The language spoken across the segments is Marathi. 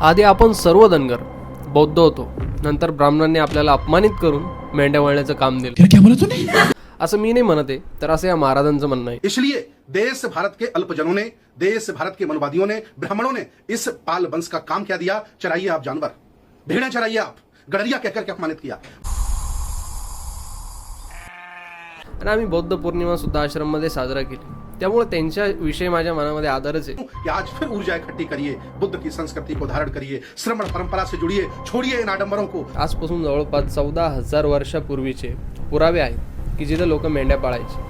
आधी आपण सर्व धनगर बौद्ध होतो. नंतर ब्राह्मणांनी आपल्याला अपमानित करून मेंढ्या वळण्याचं काम दिलं. क्या बोला तूने असं मी नाही म्हणत आहे तर असं या महाराजांचं म्हणणं आहे. इसलिए देश भारत के अल्पजनों ने देश भारत के मनुवादियों ने ब्राह्मणों ने इस पाल वंश का काम क्या दिया? चराइए आप जानवर। भेड़ें चराइए आप। गडरिया कहकर के अपमानित किया? आणि आम्ही बौद्ध पौर्णिमा सुद्धा आश्रममध्ये साजरा केली. त्यामुळे त्यांच्याविषयी माझ्या मनामध्ये आदरच आहे. आज फिर ऊर्जा इकट्ठी करिए बुद्ध की संस्कृति को धारण करिए श्रमण परंपरा से जुड़िए छोड़िए इन आडंबरों को। आजपासून जवळपास चौदा हजार वर्षापूर्वीचे पुरावे आहेत की जिथं लोक मेंढ्या पाळायचे.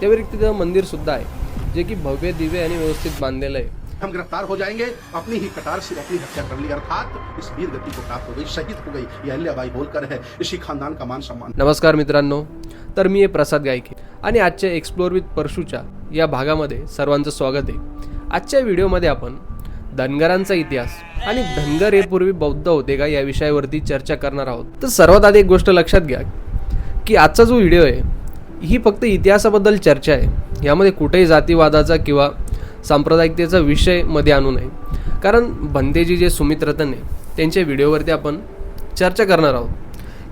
त्या व्यतिरिक्त तिथं मंदिर सुद्धा आहे जे की भव्य दिव्य आणि व्यवस्थित बांधलेलं आहे. हम गिरफ्तार हो जाएंगे अपनी ही कटार से अपनी हत्या कर ली अर्थात इस वीर गति को प्राप्त हो गई शहीद हो गई ये अहिल्याबाई होलकर है इसी खानदान का मान सम्मान। नमस्कार मित्रांनो तर मी आहे प्रसाद गायके आणि आजच्या एक्सप्लोर विथ परशूच्या या भागामध्ये सर्वांचं स्वागत आहे. आजच्या व्हिडिओमध्ये आपण धनगरांचा इतिहास आणि धनगर हे पूर्वी बौद्ध होते का या विषयावरती चर्चा करणार आहोत. तर सर्वात आधी एक गोष्ट लक्षात घ्या की आजचा जो व्हिडिओ आहे ही फक्त इतिहासाबद्दल चर्चा आहे. यामध्ये कुठेही जातीवादाचा किंवा सांप्रदायिकतेचा विषयमध्ये आणू नये. कारण भंतेजी जे सुमित रतन आहे त्यांच्या व्हिडिओवरती आपण चर्चा करणार आहोत.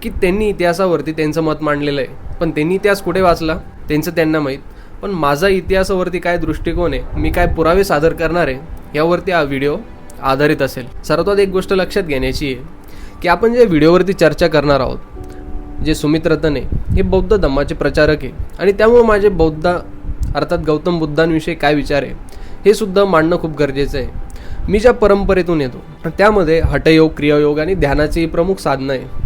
की त्यांनी इतिहासावरती त्यांचं मत मांडलेलं आहे. पण त्यांनी इतिहास कुठे वाचला? त्यांचं त्यांना माहीत. पण माझा इतिहासावरती काय दृष्टिकोन आहे? मी काय पुरावे सादर करणार आहे? यावरती हा व्हिडिओ आधारित असेल. सर्वात एक गोष्ट लक्षात घेण्याची आहे की आपण जे व्हिडिओवरती चर्चा करणार आहोत जे सुमित रतन आहे हे बौद्ध धम्माचे प्रचारक आहे. आणि त्यामुळे माझे बौद्ध अर्थात गौतम बुद्धांविषयी काय विचार आहे हे सुद्धा मांडणं खूप गरजेचं आहे. मी ज्या परंपरेतून येतो त्यामध्ये हटयोग क्रियायोग आणि ध्यानाची ही प्रमुख साधनं आहे.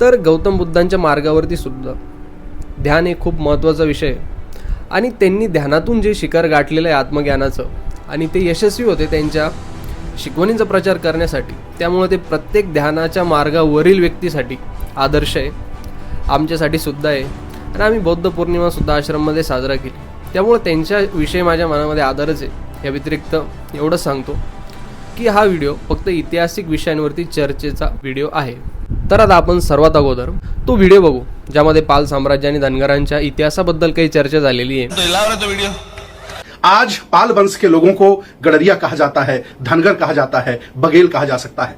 तर गौतम बुद्धांच्या मार्गावरती सुद्धा. ध्यान हे खूप महत्त्वाचा विषय आणि त्यांनी ध्यानातून जे शिखर गाठलेलं आहे आत्मज्ञानाचं आणि ते यशस्वी होते त्यांच्या शिकवणींचा प्रचार करण्यासाठी. त्यामुळे ते प्रत्येक ध्यानाच्या मार्गावरील व्यक्तीसाठी आदर्श आहे आमच्यासाठी सुद्धा आहे. आणि आम्ही बौद्ध पौर्णिमासुद्धा आश्रममध्ये साजरा केली. त्यामुळे त्यांच्याविषयी माझ्या मनामध्ये आदरच आहे. या व्यतिरिक्त एवढंच सांगतो की हा व्हिडिओ फक्त ऐतिहासिक विषयांवरती चर्चेचा व्हिडिओ आहे. तर आता आपण सर्वात अगोदर तो व्हिडिओ बघू ज्यामध्ये पाल साम्राज्य आणि धनगरांच्या इतिहासाबद्दल काही चर्चा झालेली आहे. तो लाव रहा तो वीडियो आज पाल वंश के लोगों को गडरिया कहा जाता है धनगर कहा जाता है बघेल कहा जा सकता है।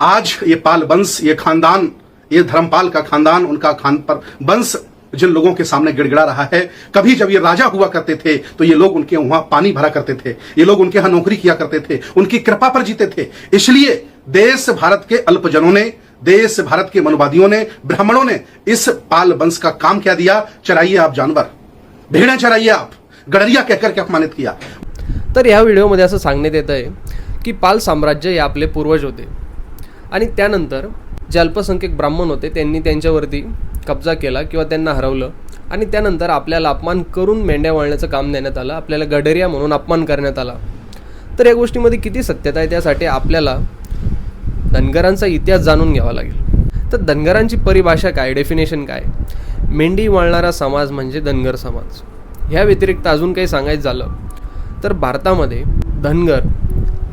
आज ये पाल वंश ये खानदान ये धर्मपाल का खानदान उनका खान पर वंश जिन लोगों के सामने गिड़गिड़ा रहा है कभी जब ये राजा हुआ करते थे तो ये लोग उनके वहां पानी भरा करते थे ये लोग उनके यहां नौकरी किया करते थे उनकी कृपा पर जीते थे। इसलिए देश भारत के अल्पजनों ने देश भारत के मनुवादियों ने ब्राह्मणों ने इस पाल वंश का काम क्या दिया? चराइए आप जानवर। भेड़ें चराइए आप। गडरिया कहकर के अपमानित किया? तर ह्या व्हिडिओमध्ये असं सांगण्यात येत आहे की पाल साम्राज्य हे आपले पूर्वज होते. आणि त्यानंतर जे अल्पसंख्यक ब्राह्मण होते त्यांनी त्यांच्यावरती कब्जा केला किंवा त्यांना हरवलं. आणि त्यानंतर आपल्याला अपमान करून मेंढ्या वळण्याचं काम देण्यात आलं. आपल्याला गडरिया म्हणून अपमान करण्यात आला. तर या गोष्टीमध्ये किती सत्यता आहे त्यासाठी आपल्याला धनगरांचा इतिहास जाणून घ्यावा लागेल. तर धनगरांची परिभाषा काय? डेफिनेशन काय? मेंढी वळणारा समाज म्हणजे धनगर समाज. ह्या व्यतिरिक्त अजून काही सांगायचं झालं तर भारतामध्ये धनगर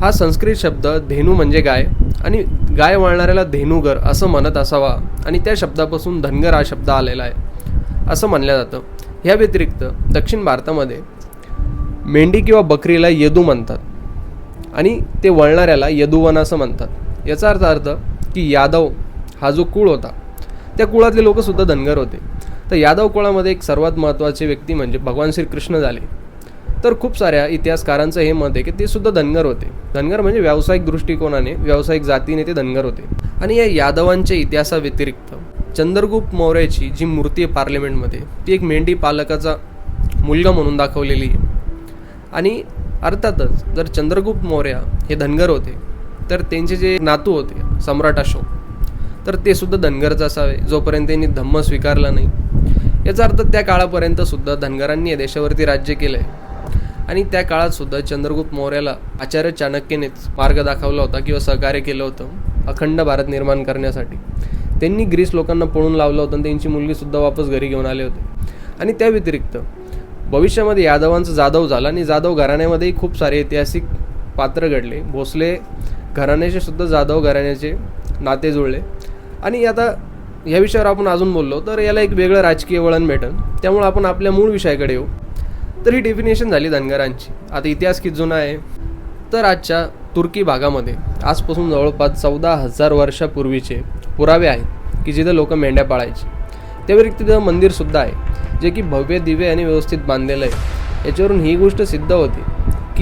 हा संस्कृत शब्द धेनू म्हणजे गाय आणि गाय वळणाऱ्याला धेनुगर असं म्हणत असावा आणि त्या शब्दापासून धनगर हा शब्द आलेला आहे असं म्हणलं जातं. ह्या व्यतिरिक्त दक्षिण भारतामध्ये मेंढी किंवा बकरीला यदू म्हणतात आणि ते वळणाऱ्याला यदुवन असं म्हणतात. याचा अर्थ अर्थ की यादव हा जो कुळ होता त्या कुळातले लोकसुद्धा धनगर होते. तर यादव कुळामध्ये एक सर्वात महत्त्वाचे व्यक्ती म्हणजे भगवान श्रीकृष्ण झाले. तर खूप साऱ्या इतिहासकारांचं हे मत आहे की ते सुद्धा धनगर होते. धनगर म्हणजे व्यावसायिक दृष्टिकोनाने व्यावसायिक जातीने ते धनगर होते. आणि या यादवांच्या इतिहासाव्यतिरिक्त चंद्रगुप्त मौर्याची जी मूर्ती आहे पार्लमेंटमध्ये ती एक मेंढी पालकाचा मुलगा म्हणून दाखवलेली आहे. आणि अर्थातच जर चंद्रगुप्त मौर्य हे धनगर होते तर त्यांचे जे नातू होते सम्राट अशोक तर ते सुद्धा धनगरच असावे. जोपर्यंत त्यांनी धम्म स्वीकारला नाही. याचा अर्थ त्या काळापर्यंत सुद्धा धनगरांनी या देशावरती राज्य केलं आहे आणि त्या काळात सुद्धा चंद्रगुप्त मौर्याला आचार्य चाणक्यनेच मार्ग दाखवला होता किंवा सहकार्य केलं होतं अखंड भारत निर्माण करण्यासाठी. त्यांनी ग्रीस लोकांना पळून लावलं होतं आणि त्यांची मुलगीसुद्धा वापस घरी घेऊन आले होते. आणि त्या व्यतिरिक्त भविष्यामध्ये यादवांचं जाधव झालं आणि जाधव घराण्यामध्येही खूप सारे ऐतिहासिक पात्र घडले. भोसले घराण्याचे सुद्धा जाधव घराण्याचे नाते जुळले. आणि आता ह्या विषयावर आपण अजून बोललो तर याला एक वेगळं राजकीय वळण भेटन. त्यामुळे आपण आपल्या मूळ विषयाकडे येऊ. तर ही डेफिनेशन झाली धनगरांची. आता इतिहास किती जुना आहे? तर आजच्या तुर्की भागामध्ये आजपासून जवळपास चौदा हजार वर्षापूर्वीचे पुरावे आहेत की जिथं लोक मेंढ्या पाळायचे. त्या व्यतिरिक्त तिथं मंदिरसुद्धा आहे जे की भव्य दिव्य आणि व्यवस्थित बांधलेलं आहे. याच्यावरून ही गोष्ट सिद्ध होती.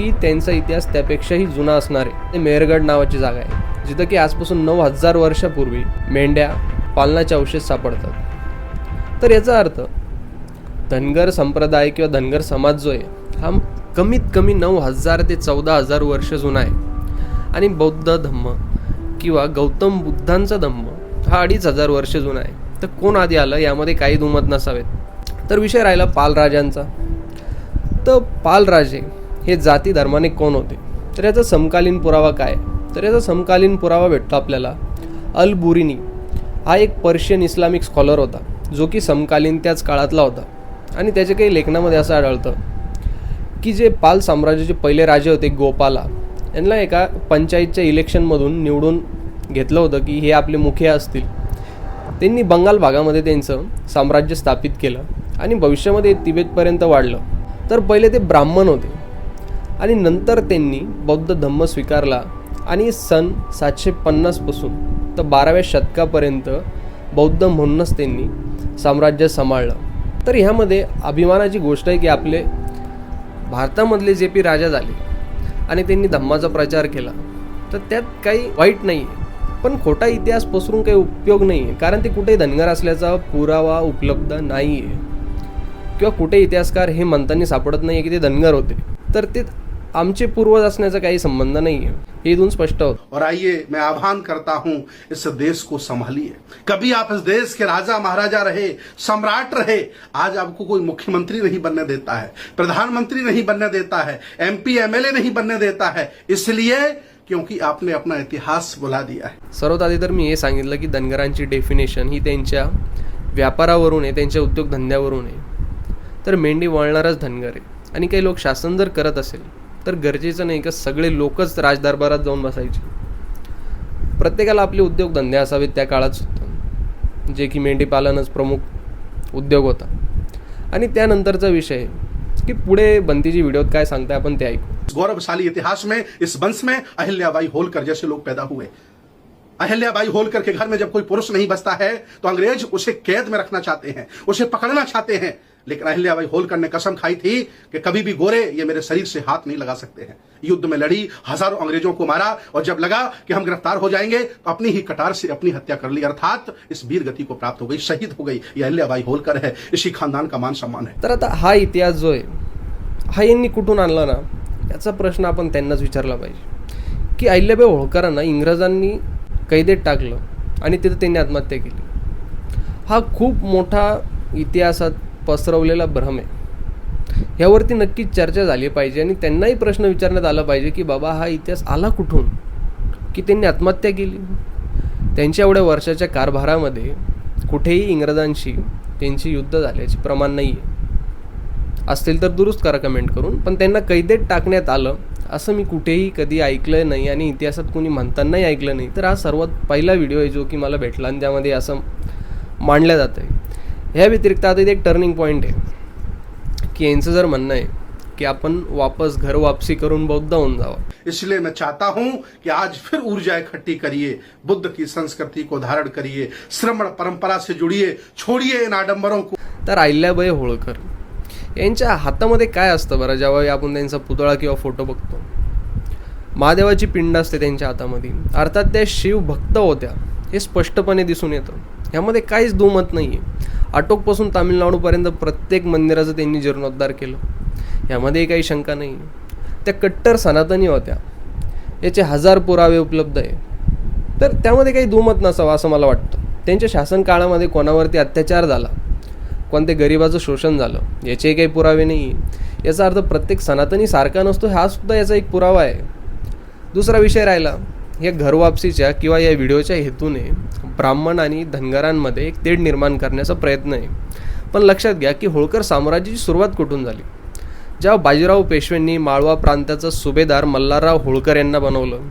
की त्यांचा इतिहास त्यापेक्षाही जुना असणार आहे. ते मेहरगड नावाची जागा आहे जिथं की आजपासून नऊ हजार वर्षापूर्वी मेंढ्या पालनाचे अवशेष सापडतात. तर याचा अर्थ धनगर संप्रदाय किंवा धनगर समाज जो आहे हा कमीत कमी नऊ हजार ते चौदा हजार वर्ष जुना आहे. आणि बौद्ध धम्म किंवा गौतम बुद्धांचा धम्म हा अडीच हजार वर्ष जुना आहे. तर कोण आधी आलं यामध्ये काही दुमत नसावेत. तर विषय राहिला पालराजांचा. तर पालराजे हे जाती धर्माने कोण होते? तर याचा समकालीन पुरावा काय? तर याचा समकालीन पुरावा भेटतो आपल्याला. अल बुरिनी हा एक पर्शियन इस्लामिक स्कॉलर होता जो की समकालीन त्याच काळातला होता. आणि त्याच्या काही लेखनामध्ये असं आढळतं की जे पाल साम्राज्याचे पहिले राजे होते गोपाला यांना एका पंचायतच्या इलेक्शनमधून निवडून घेतलं होतं की हे आपले मुखिया असतील. त्यांनी बंगाल भागामध्ये त्यांचं साम्राज्य स्थापित केलं आणि भविष्यामध्ये तिबेतपर्यंत वाढलं. तर पहिले ते ब्राह्मण होते. आणि नंतर त्यांनी बौद्ध धम्म स्वीकारला. आणि सन सातशे पन्नासपासून तर बाराव्या शतकापर्यंत बौद्ध म्हणूनच त्यांनी साम्राज्य सांभाळलं. तर ह्यामध्ये अभिमानाची गोष्ट आहे की आपले भारतामधले जे पी राजा झाले आणि त्यांनी धम्माचा प्रचार केला तर त्यात काही वाईट नाही आहे पण खोटा इतिहास पसरून काही उपयोग नाही आहे कारण ते कुठेही धनगर असल्याचा पुरावा उपलब्ध नाही आहे किंवा कुठे इतिहासकार हे म्हणताना सापडत नाही आहे की ते धनगर होते. तर ते आमचे पूर्वज असण्याचा काही संबंध नाही आहे हे इथून स्पष्ट होतं. और आइए मैं आह्वान करता हूं इस देश को संभालिए। कभी आप इस देश के राजा महाराजा रहे सम्राट रहे आज आपको कोई मुख्यमंत्री नहीं बनने देता है प्रधानमंत्री नहीं बनने देता है एमपी एमएलए नहीं बनने देता है इसलिए क्योंकि आपने अपना इतिहास बुला दिया है। सर्वात आधी तर मी हे सांगितलं की धनगरांची डेफिनेशन ही त्यांच्या व्यापारावरून आहे त्यांच्या उद्योगधंद्यावरून आहे. तर मेंढी वळणारच धनगर आहे. आणि काही लोक शासन जर करत असेल तर गरजेचं नाही का सगळे लोकच राजदरबारात जाऊन बसायचे. प्रत्येकाला आपले उद्योगधंदे असावेत त्या काळात सुद्धा. जे की मेंढीपालनच प्रमुख उद्योग होता. आणि त्यानंतरचा विषय की पुढे बंतीजी व्हिडिओत काय सांगताय आपण ते ऐकू. गौरवशाली इतिहास में इस वंश में अहिल्याबाई होलकर जैसे लोग पैदा हुए। अहिल्याबाई होलकर के घर में जब कोई पुरुष नहीं बसता है तो अंग्रेज उसे कैद में रखना चाहते हैं उसे पकड़ना चाहते हैं। लेकिन अहिल्याबाई होलकर ने कसम खाई थी कि कभी भी गोरे ये मेरे शरीर से हाथ नहीं लगा सकते हैं। युद्ध में लड़ी हजारों अंग्रेजों को मारा और जब लगा कि हम गिरफ्तार हो जाएंगे तो अपनी ही कटार से अपनी हत्या कर ली। अर्थात इस वीर गति को प्राप्त हो गई शहीद हो गई। ये अहिल्याबाई होलकर है। इसी खानदान का मान सम्मान है। तर आता हा इतिहास जो आहे हा यांनी कुठून आणला ना याचा प्रश्न आपण त्यांनाच विचारला पाहिजे. की अहिल्याबाई होळकरांना इंग्रजांनी कैदेत टाकलं आणि तिथं त्यांनी आत्महत्या केली. हा खूप मोठा इतिहासात पसरवलेला भ्रम आहे. ह्यावरती नक्कीच चर्चा झाली पाहिजे आणि त्यांनाही प्रश्न विचारण्यात आला पाहिजे की बाबा हा इतिहास आला कुठून? की त्यांनी आत्महत्या केली? त्यांच्या एवढ्या वर्षाच्या कारभारामध्ये कुठेही इंग्रजांशी त्यांची युद्ध झाल्याचे प्रमाण नाही आहे असतील तर दुरुस्त करा कमेंट करून पण त्यांना कैदेत टाकण्यात आलं असं मी कुठेही कधी ऐकलं नाही आणि इतिहासात कुणी म्हणतानाही ऐकलं नाही. तर हा सर्वात पहिला व्हिडिओ आहे जो की मला भेटला आणि त्यामध्ये असं मांडलं जातं आहे ह्या व्यतिरिक्त आता इथे एक टर्निंग पॉईंट आहे. की यांचं जर म्हणणं आहे की आपण वापस घर वापसी करून बौद्ध होऊन जावं. इसलिए मैं चाहता हूं कि आज फिर ऊर्जा इकट्ठी करिए बुद्ध की संस्कृति को धारण करिए श्रमण परंपरा से जुड़िए छोड़िए इन आडंबरों को। तर अहिल्याबाई होळकर यांच्या हातामध्ये काय असतं बरं? जेव्हा आपण त्यांचा पुतळा किंवा फोटो बघतो. महादेवाची पिंड असते त्यांच्या हातामध्ये. अर्थात त्या शिवभक्त होत्या हे स्पष्टपणे दिसून येतं. ह्यामध्ये काहीच दुमत नाही आहे आटोकपासून तामिळनाडूपर्यंत प्रत्येक मंदिराचं त्यांनी जीर्णोद्धार केलं. यामध्ये काही शंका नाही. त्या कट्टर सनातनी होत्या. याचे हजार पुरावे उपलब्ध आहे. तर त्यामध्ये काही दुमत नसावं असं मला वाटतं. त्यांच्या शासन काळामध्ये कोणावरती अत्याचार झाला? कोणते गरिबाचं शोषण झालं? याचेही काही पुरावे नाही. याचा अर्थ प्रत्येक सनातनी सारखा नसतो हा सुद्धा याचा एक पुरावा आहे. दुसरा विषय राहिला. या घरवापसीच्या किंवा या व्हिडिओच्या हेतूने ब्राह्मण आणि धनगरांमध्ये एक तेढ निर्माण करण्याचा प्रयत्न आहे. पण लक्षात घ्या की होळकर साम्राज्याची सुरुवात कुठून झाली? ज्या बाजीराव पेशव्यांनी माळवा प्रांताचा सुभेदार मल्हारराव होळकर यांना बनवलं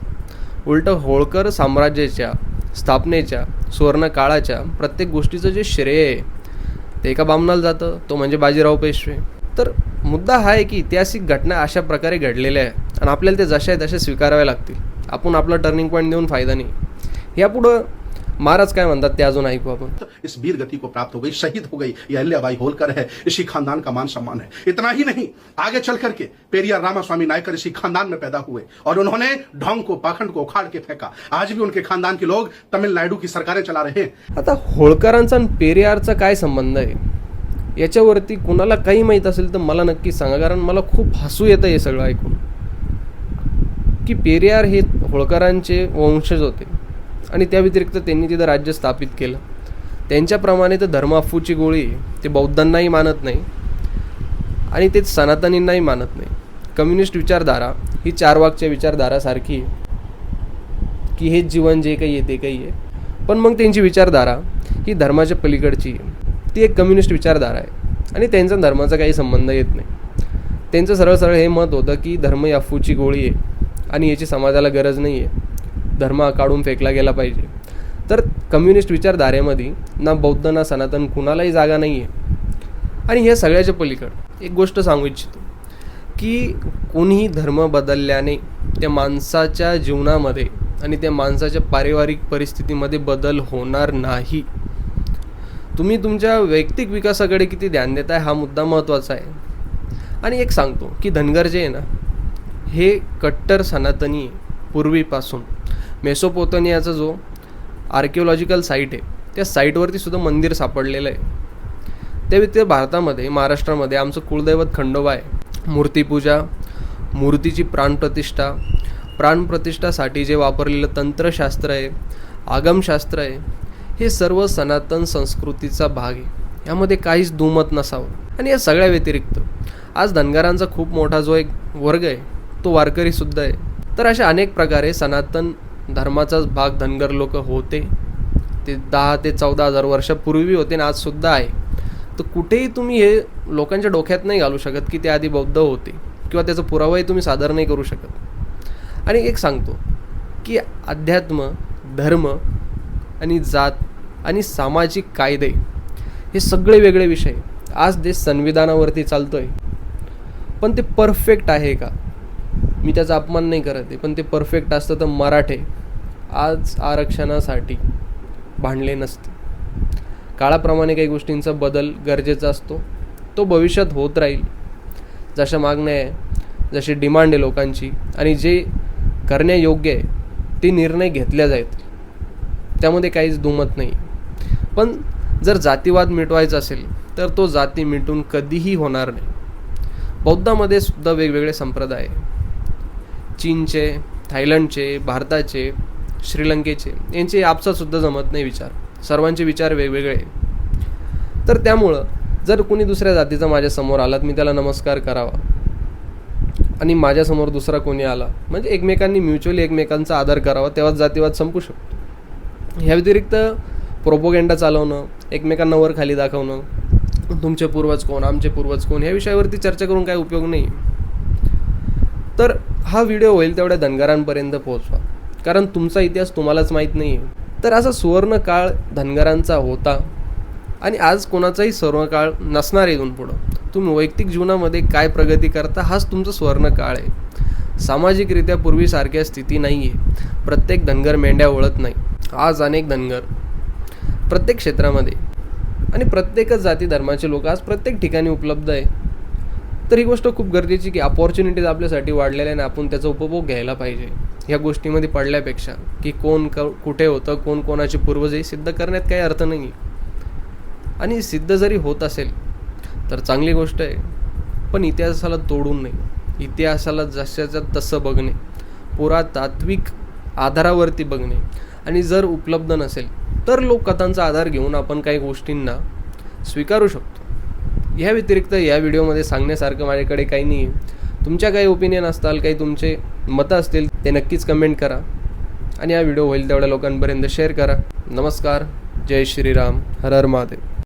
उलटं होळकर साम्राज्याच्या स्थापनेच्या सुवर्णकाळाच्या प्रत्येक गोष्टीचं जे श्रेय आहे ते एका बामणाला जातं तो म्हणजे बाजीराव पेशवे. तर मुद्दा हा आहे की ऐतिहासिक घटना अशा प्रकारे घडलेल्या आहे आणि आपल्याला ते जशा आहे तशा स्वीकाराव्या लागतील. आपण आपला टर्निंग पॉईंट देऊन फायदा नाही. यापुढं महाराज काय म्हणतात ते अजून ऐकू आपण. इस वीर गति को प्राप्त हो गई शहीद हो गई ये अहिल्याबाई होलकर है इसी खानदान का मान सम्मान है। इतना ही नहीं आगे चल करके पेरियार रामास्वामी नायकर इसी खानदान में पैदा हुए और उन्होंने ढोंग को पाखंड को उखाड़ के फेंका। आज भी उनके खानदान के लोग तमिलनाडु की सरकारें चला रहे हैं। आता होळकरांचा आणि पेरियारचा काय संबंध आहे? याच्यावरती कुणाला काही माहीत असेल तर मला नक्की सांगा कारण मला खूप हसू येतं हे सगळं ऐकून. की पेरियार हे होळकरांचे वंशज होते. आणि त्या व्यतिरिक्त त्यांनी तिथं राज्य स्थापित केलं. त्यांच्याप्रमाणे तर धर्माफूची गोळी ते बौद्धांनाही मानत नाही. आणि ते सनातनींनाही मानत नाही. कम्युनिस्ट विचारधारा ही चारवाकच्या विचारधारासारखी आहे की हेच जीवन जे काही आहे ते काही आहे. पण मग त्यांची विचारधारा ही धर्माच्या पलीकडची आहे. ती एक कम्युनिस्ट विचारधारा आहे. आणि त्यांचा धर्माचा काही संबंध येत नाही. त्यांचं सरळ सरळ हे मत होतं की धर्म ही अफूची गोळी आहे. आणि याची समाजाला गरज नाही आहे धर्म काढून फेकला गेला पाहिजे. तर कम्युनिस्ट विचारधारेमध्ये ना बौद्ध ना सनातन कुणालाही जागा नाही आहे आणि हे सगळ्याच्या पलीकडं. एक गोष्ट सांगू इच्छितो की कोणीही धर्म बदलल्याने त्या माणसाच्या जीवनामध्ये आणि त्या माणसाच्या पारिवारिक परिस्थितीमध्ये बदल होणार नाही. तुम्ही तुमच्या वैयक्तिक विकासाकडे किती ध्यान देताय हा मुद्दा महत्त्वाचा आहे. आणि एक सांगतो की धनगर जे आहे ना हे कट्टर सनातनी पूर्वीपासून मेसोपोतनियाचा जो आर्किओलॉजिकल साईट आहे त्या साईटवरती सुद्धा मंदिर सापडलेलं आहे. त्या व्यतिरिक्त भारतामध्ये महाराष्ट्रामध्ये आमचं कुलदैवत खंडोबा आहे. मूर्तीपूजा मूर्तीची प्राणप्रतिष्ठा प्राणप्रतिष्ठासाठी जे वापरलेलं तंत्रशास्त्र आहे आगमशास्त्र आहे हे सर्व सनातन संस्कृतीचा भाग आहे. यामध्ये काहीच दुमत नसावं. आणि या सगळ्या व्यतिरिक्त आज धनगरांचा खूप मोठा जो एक वर्ग आहे तो वारकरीसुद्धा आहे. तर अशा अनेक प्रकारे सनातन धर्माचाच भाग धनगर लोक होते. ते दहा ते चौदा हजार वर्षापूर्वी होते आणि आजसुद्धा आहे. तर कुठेही तुम्ही हे लोकांच्या डोक्यात नाही घालू शकत की ते आधी बौद्ध होते किंवा त्याचा पुरावाही तुम्ही सादर नाही करू शकत. आणि एक सांगतो की अध्यात्म धर्म आणि जात आणि सामाजिक कायदे हे सगळे वेगळे विषय. आज देश संविधानावरती चालतो आहे पण ते परफेक्ट आहे का? मी त्याचा अपमान नाही करत आहे पण ते परफेक्ट असतं तर मराठे आज आरक्षणासाठी भांडले नसते काळाप्रमाणे काही गोष्टींचा बदल गरजेचा असतो. तो भविष्यात होत राहील. जशा मागण्या आहे जशी डिमांड आहे लोकांची आणि जे करण्यायोग्य आहे ते निर्णय घेतल्या जाईल त्यामध्ये काहीच दुमत नाही. पण जर जातीवाद मिटवायचा असेल तर तो जाती मिटून कधीही होणार नाही. बौद्धामध्ये सुद्धा वेगवेगळे संप्रदाय आहे. चीनचे थायलंडचे भारताचे श्रीलंकेचे यांचे आपसासुद्धा जमत नाही विचार. सर्वांचे विचार वेगवेगळे. तर त्यामुळं जर कोणी दुसऱ्या जातीचा माझ्यासमोर आला तर मी त्याला नमस्कार करावा. आणि माझ्यासमोर दुसरा कोणी आला म्हणजे एकमेकांनी म्युच्युअली एकमेकांचा आदर करावा तेव्हाच जातीवाद संपू शकतो. ह्या व्यतिरिक्त प्रोपोगेंडा चालवणं एकमेकांना वर खाली दाखवणं तुमचे पूर्वज कोण आमचे पूर्वज कोण ह्या विषयावरती चर्चा करून काय उपयोग नाही. तर हा व्हिडिओ होईल तेवढ्या धनगरांपर्यंत पोहोचवा. कारण तुमचा इतिहास तुम्हालाच माहीत नाही आहे तर असा सुवर्ण काळ धनगरांचा होता आणि आज कोणाचाही सर्व काळ नसणार आहे इथून पुढं. तुम्ही वैयक्तिक जीवनामध्ये काय प्रगती करता हाच तुमचा सुवर्ण काळ आहे. सामाजिकरित्या पूर्वीसारख्या स्थिती नाही आहे प्रत्येक धनगर मेंढ्या ओळत नाही. आज अनेक धनगर प्रत्येक क्षेत्रामध्ये आणि प्रत्येकच जाती धर्माचे लोक आज प्रत्येक ठिकाणी उपलब्ध आहे. तर ही गोष्ट खूप गरजेची की अपॉर्च्युनिटीज आपल्यासाठी वाढलेल्या आणि आपण त्याचा उपभोग घ्यायला पाहिजे. ह्या गोष्टीमध्ये पडल्यापेक्षा की कोण क कुठे होतं कोण कोणाचे पूर्वज हे सिद्ध करण्यात काही अर्थ नाही. आणि सिद्ध जरी होत असेल तर चांगली गोष्ट आहे पण इतिहासाला तोडून नाही. इतिहासाला जशाच्या तसं बघणे पुरातात्विक आधारावरती बघणे. आणि जर उपलब्ध नसेल तर लोककथांचा आधार घेऊन आपण काही गोष्टींना स्वीकारू शकतो. ह्या व्यतिरिक्त या व्हिडिओमध्ये सांगण्यासारखं माझ्याकडे काही नाही. आहे तुमच्या काही ओपिनियन असताल काही तुमचे मतं असतील ते नक्कीच कमेंट करा. आणि हा व्हिडिओ होईल तेवढ्या लोकांपर्यंत शेअर करा. नमस्कार. जय श्रीराम. हर हर महादेव.